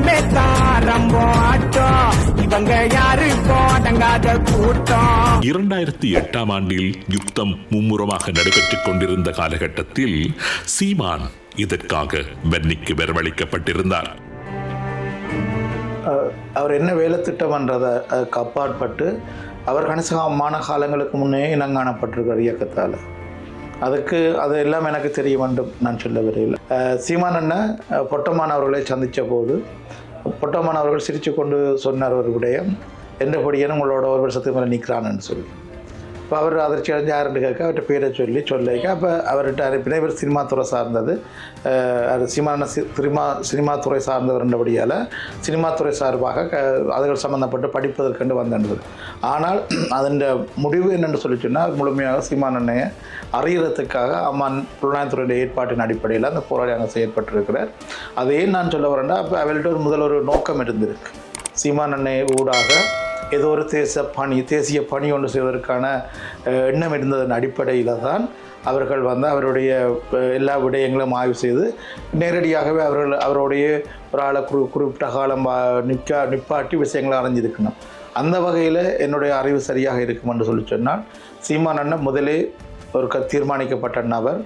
இனிமே தாரம்பம் ஆட்டம் இவங்க யாரு? போடங்காத கூட்டம். இரண்டாயிரத்தி எட்டாம் ஆண்டில் யுத்தம் மும்முரமாக நடைபெற்றுக் கொண்டிருந்த காலகட்டத்தில் சீமான் இதற்காக பென்னிக்கு வரவழைக்கப்பட்டிருந்தார். அஹ் அவர் என்ன வேலை திட்டம்ன்றதை அப்பாற்பட்டு அவர் கணிசமான காலங்களுக்கு முன்னே இனங்காணப்பட்டிருக்கார் இயக்கத்தால். அதுக்கு அது எல்லாம் எனக்கு தெரிய வேண்டும் நான் சொல்ல வரையில் சீமான் அண்ணன் பொட்டமானவர்களை சந்தித்த போது பொட்டமானவர்கள் சிரித்து கொண்டு சொன்னார் ஒரு விடயம் என்றபடியான உங்களோட ஒரு வருஷத்துக்கு மேலே நிற்கிறான்னு சொல்லி. இப்போ அவர் அதிர்ச்சி அடைஞ்சு யாருன்னு கேட்க அவர்கிட்ட பேரை சொல்லி சொல்லிக்க. அப்போ அவர்கிட்ட அனுப்பினா இவர் சினிமா துறை சார்ந்தது. அது சினிமா சினிமா சினிமா துறை சார்ந்தவர்ன்றபடியால் சினிமா துறை சார்பாக க அதுகள் சம்மந்தப்பட்டு படிப்பதற்கென்று வந்தது ஆனால் அதன் முடிவு என்னென்னு சொல்லி சொன்னால் முழுமையாக சீமான் அண்ணையை அறியறதுக்காக அம்மான் புலனாய்த்துறையுடைய ஏற்பாட்டின் அடிப்படையில் அந்த போராளி அங்கே செயற்பட்டிருக்கிறார். அதையே ஏன் நான் சொல்ல வரேன்டா அப்போ அவள்கிட்ட ஒரு முதல் ஒரு நோக்கம் இருந்திருக்கு. சீமான் அன்னை ஊடாக ஏதோ ஒரு தேச பணி தேசிய பணி ஒன்று செய்வதற்கான எண்ணம் இருந்ததன் அடிப்படையில் தான் அவர்கள் வந்து அவருடைய எல்லா விடயங்களும் ஆய்வு செய்து நேரடியாகவே அவர்கள் அவருடைய ஒரு ஆளை குறி குறிப்பிட்ட காலம் நிற்கா நிப்பாட்டி விஷயங்களை அறிஞ்சிருக்கணும் அந்த வகையில் என்னுடைய அறிவு சரியாக இருக்கும் என்று சொல்லி சொன்னால் சீமான் அண்ணன் முதலே ஒரு க தீர்மானிக்கப்பட்ட நபர்.